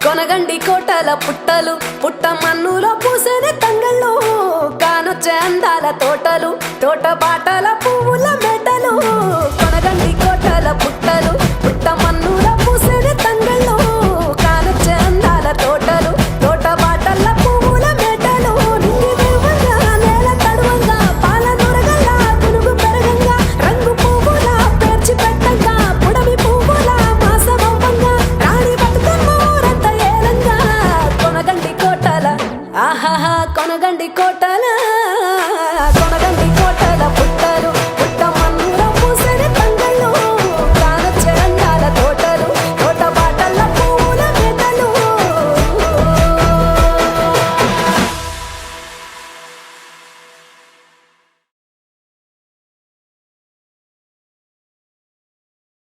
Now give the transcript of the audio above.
కొనగండి కోటల పుట్టలు పుట్ట మన్నులో పూసేది తంగళ్ళు కానొచ్చే అందాల తోటలు తోట బాటల పువ్వుల మెటలు ఆహాహా కొనగండి కోటలా.